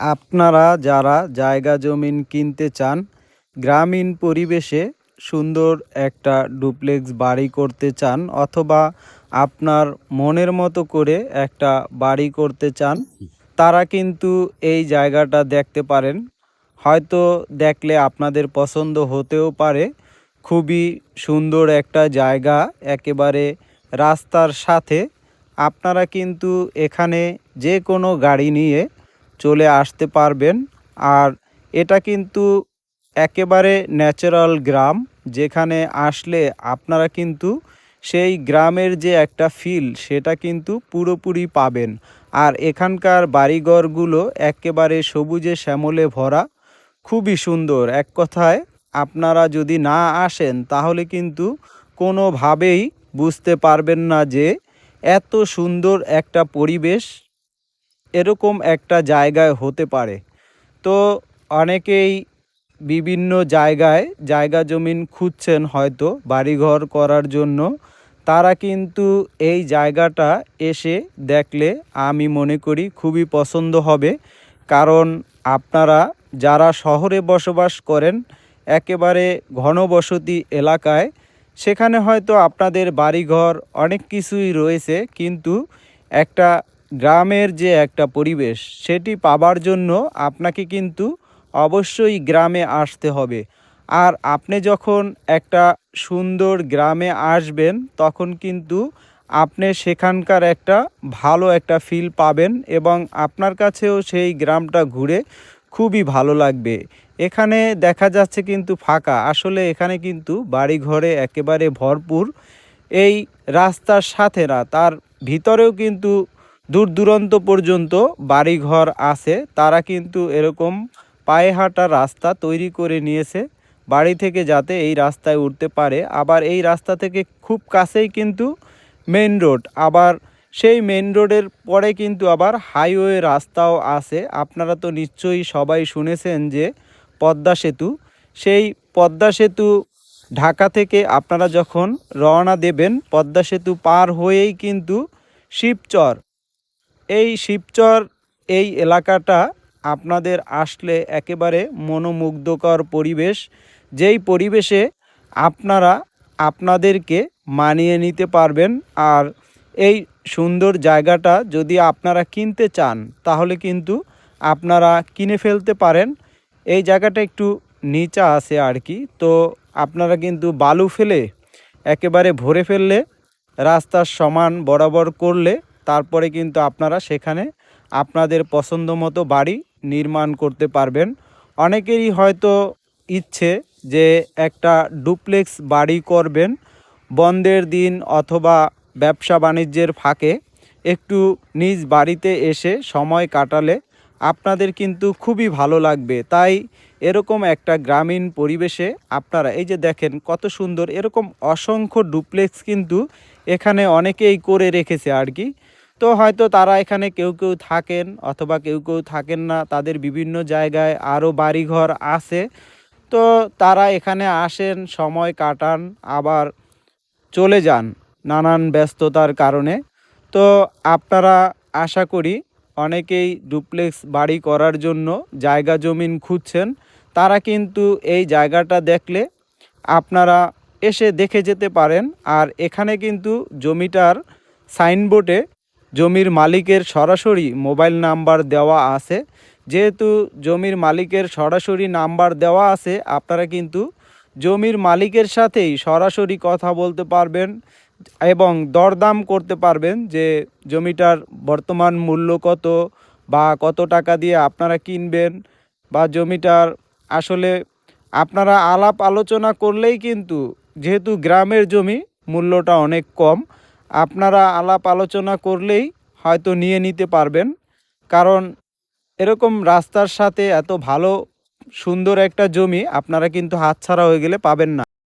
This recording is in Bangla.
আপনারা যারা জায়গা জমিন কিনতে চান, গ্রামীণ পরিবেশে সুন্দর একটা ডুপ্লেক্স বাড়ি করতে চান অথবা আপনার মনের মতো করে একটা বাড়ি করতে চান, তারা কিন্তু এই জায়গাটা দেখতে পারেন। হয়তো দেখলে আপনাদের পছন্দ হতেও পারে। খুবই সুন্দর একটা জায়গা, একেবারে রাস্তার সাথে। আপনারা কিন্তু এখানে যে কোনো গাড়ি নিয়ে চলে আসতে পারবেন। আর এটা কিন্তু একেবারে ন্যাচারাল গ্রাম, যেখানে আসলে আপনারা কিন্তু সেই গ্রামের যে একটা ফিল সেটা কিন্তু পুরোপুরি পাবেন। আর এখানকার বাড়িঘরগুলো একেবারে সবুজে শ্যামলে ভরা, খুবই সুন্দর। এক কথায়, আপনারা যদি না আসেন, তাহলে কিন্তু কোনোভাবেই বুঝতে পারবেন না যে এত সুন্দর একটা পরিবেশ এরকম একটা জায়গায় হতে পারে। তো অনেকেই বিভিন্ন জায়গায় জায়গা জমিন খুঁজছেন হয়তো বাড়িঘর করার জন্য। তারা কিন্তু এই জায়গাটা এসে দেখলে আমি মনে করি খুবই পছন্দ হবে। কারণ আপনারা যারা শহরে বসবাস করেন, একেবারে ঘনবসতি এলাকায়, সেখানে হয়তো আপনাদের বাড়িঘর অনেক কিছুই রয়েছে। কিন্তু একটা গ্রামের যে একটা পরিবেশ, সেটি পাবার জন্য আপনাকে কিন্তু অবশ্যই গ্রামে আসতে হবে। আর আপনি যখন একটা সুন্দর গ্রামে আসবেন, তখন কিন্তু আপনি সেখানকার একটা ভালো একটা ফিল পাবেন এবং আপনার কাছেও সেই গ্রামটা ঘুরে খুবই ভালো লাগবে। এখানে দেখা যাচ্ছে কিন্তু ফাঁকা। আসলে এখানে কিন্তু বাড়ি ঘরে একেবারে ভরপুর। এই রাস্তার সাথে না, তার ভিতরেও কিন্তু দূর দূরান্ত পর্যন্ত বাড়িঘর আছে। তারা কিন্তু এরকম পায়ে হাঁটা রাস্তা তৈরি করে নিয়েছে। বাড়ি থেকে যাতে এই রাস্তায় উঠতে পারে। আবার এই রাস্তা থেকে খুব কাছেই কিন্তু মেন রোড আবার সেই মেন রোডের পরে কিন্তু আবার হাইওয়ে রাস্তাও আছে। আপনারা তো নিশ্চয়ই সবাই শুনেছেন যে পদ্মা সেতু। সেই পদ্মা সেতু ঢাকা থেকে আপনারা যখন রওনা দেবেন, পদ্মা সেতু পার হয়েই কিন্তু শিবচর এই শিবচর এই এলাকাটা আপনাদের আসলে একেবারে মনোমুগ্ধকর পরিবেশ। যেই পরিবেশে আপনারা আপনাদেরকে মানিয়ে নিতে পারবেন। আর এই সুন্দর জায়গাটা যদি আপনারা কিনতে চান, তাহলে কিন্তু আপনারা কিনে ফেলতে পারেন। এই জায়গাটা একটু নিচা আছে আর কি। তো আপনারা কিন্তু বালু ফেলে, একেবারে ভরে ফেললে, রাস্তার সমান বরাবর করলে তারপরে কিন্তু আপনারা সেখানে আপনাদের পছন্দ মতো বাড়ি নির্মাণ করতে পারবেন। অনেকেরই হয়তো ইচ্ছে যে একটা ডুপ্লেক্স বাড়ি করবেন বন্ধের দিন অথবা ব্যবসা বাণিজ্যের ফাঁকে। একটু নিজ বাড়িতে এসে সময় কাটালে আপনাদের কিন্তু খুবই ভালো লাগবে। তাই এরকম একটা গ্রামীণ পরিবেশে আপনারা, এই যে দেখেন কত সুন্দর, এরকম অসংখ্য ডুপ্লেক্স কিন্তু এখানে অনেকেই করে রেখেছে আর কি। তো হয়তো তারা এখানে কেউ কেউ থাকেন অথবা কেউ কেউ থাকেন না, তাদের বিভিন্ন জায়গায় আরও বাড়িঘর আছে। তো তারা এখানে আসেন, সময় কাটান, আবার চলে যান নানান ব্যস্ততার কারণে। তো আপনারা আশা করি অনেকেই ডুপ্লেক্স বাড়ি করার জন্য জায়গা জমিন খুঁজছেন। তারা কিন্তু এই জায়গাটা দেখলে আপনারা এসে দেখে যেতে পারেন। আর এখানে কিন্তু জমিটার সাইনবোর্ডে জমির মালিকের সরাসরি মোবাইল নাম্বার দেওয়া আছে। যেহেতু জমির মালিকের সরাসরি নাম্বার দেওয়া আছে, আপনারা কিন্তু জমির মালিকের সাথেই সরাসরি কথা বলতে পারবেন এবং দরদাম করতে পারবেন যে জমিটার বর্তমান মূল্য কত বা কত টাকা দিয়ে আপনারা কিনবেন বা জমিটার আসলে আপনারা আলাপ আলোচনা করলেই কিন্তু যেহেতু গ্রামের জমি মূল্যটা অনেক কম আপনারা আলাপ আলোচনা করলেই হয়তো নিয়ে নিতে পারবেন। কারণ এরকম রাস্তার সাথে এত ভালো, সুন্দর একটা জমি আপনারা কিন্তু হাতছাড়া হয়ে গেলে পাবেন না।